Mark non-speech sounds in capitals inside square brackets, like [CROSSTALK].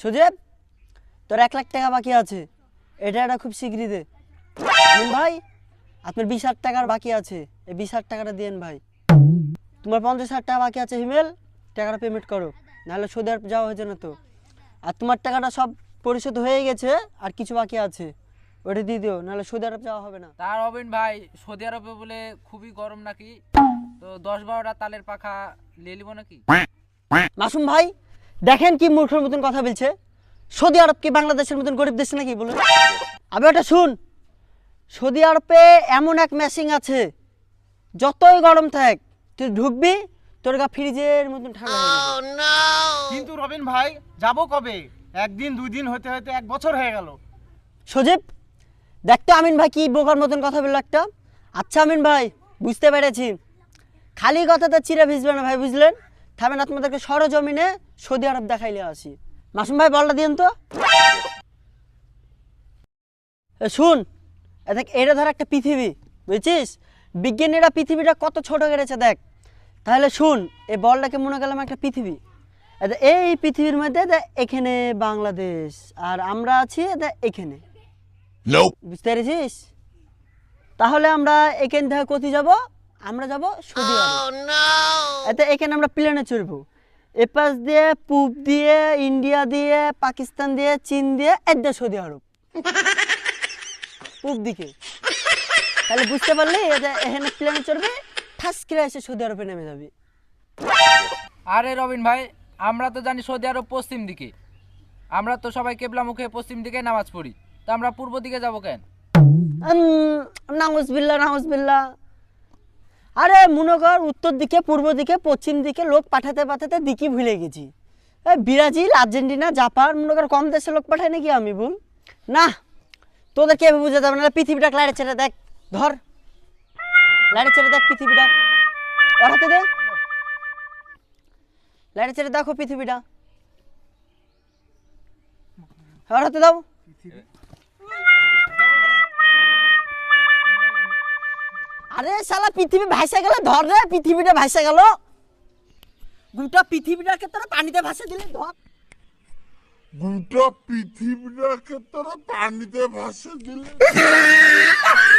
সুজেব তোর এক লাখ টাকা বাকি আছে। এটা এটা খুব শীঘ্রই দে। ভাই আপনার বিশ হাজার টাকার বাকি আছে। এই বিশ হাজার টাকাটা দিয়েন ভাই। তোমার পঞ্চাশ হাজার টাকা বাকি আছে হিমেল। টাকাটা পেমেন্ট করো। নাহলে সৌদি আরব যাওয়া হয়েছে না তো। আর তোমার টাকাটা সব পরিশোধ হয়ে গেছে আর কিছু বাকি আছে। ওটা দিয়ে দিও নাহলে সৌদি আরব যাওয়া হবে না। তার হবেন ভাই সৌদি আরবে বলে খুবই গরম নাকি? তো দশ বারোটা তালের পাখা নিয়ে নিব নাকি? মাসুম ভাই দেখেন কি মূর্খের মতন কথা বলছে? সৌদি আরব কি বাংলাদেশের মতন গরিব দেশ নাকি বলুন? আমি ওটা শুন। সৌদি আরবে এমন এক মেশিন আছে যতই গরম থাক তুই ঢুকবি তোর গা ফ্রিজের মতন ঠান্ডা হয়ে কিন্তু রবিন ভাই যাব কবে? একদিন দুই দিন হতে হতে এক বছর হয়ে গেল। সজীব দেখতো আমিন ভাই কি বোকার মতন কথা বলল একটা। আচ্ছা আমিন ভাই বুঝতে পেরেছি। খালি কথাটা চিরা ভিজবে না ভাই বুঝলেন? থামেন আপনাদেরকে সরজমিনে সৌদি আরব দেখাইলে আসি মাসুম ভাই বলটা দিন তো। শুন দেখ এটা ধর একটা পৃথিবী বুঝছিস? বিজ্ঞানীরা পৃথিবীটা কত ছোট করেছে দেখ। তাহলে শুন এই বলটাকে মনে করলাম একটা পৃথিবী। এই পৃথিবীর মধ্যে এখানে বাংলাদেশ আর আমরা আছি এখানে। বুঝতে পেরেছিস? তাহলে আমরা এখান থেকে কোথায় যাব? আমরা যাব সৌদি আরব এতে এখানে আমরা প্লেনে চড়বো। এপাশ দিয়ে পূব দিয়ে ইন্ডিয়া দিয়ে পাকিস্তান দিয়ে চীন দিয়ে একদম সৌদি আরব। পূব দিকে। তাহলে বুঝতে পারলি এখানে প্লেনে চড়বে ঠাস করে এসে সৌদি আরবে নেমে যাবে। আরে রবিন ভাই আমরা তো জানি সৌদি আরব পশ্চিম দিকে। আমরা তো সবাই কেবলা মুখে পশ্চিম দিকে নামাজ পড়ি। তো আমরা পূর্ব দিকে যাব কেন? নাউজবিল্লা নাউজবিল্লা আরে মনে কর উত্তর দিকে, পূর্ব দিকে, পশ্চিম দিকে লোক পাঠাতে পাঠাতে দিকই ভুলে গেছি। ব্রাজিল, আর্জেন্টিনা, জাপান মনে কর কম দেশে লোক পাঠায় নাকি আমি বল না, তোদের কে বুঝে যাবে না? পৃথিবীটা লাইটে ছেড়ে দেখ, ধর। লাইটে ছেড়ে দেখ পৃথিবীটা। ওর হাতে দে। লাইটে ছেড়ে দেখো পৃথিবীটা। ওর হাতে দাও। আরে শালা পৃথিবী ভাসে গেল ধর রে পৃথিবীটা ভাসে গেল। গোটা পৃথিবীটাকে তোরা পানিতে ভাসে দিলে ধর। গোটা পৃথিবীটাকে তোরা পানিতে ভাসে দিলে। [LAUGHS]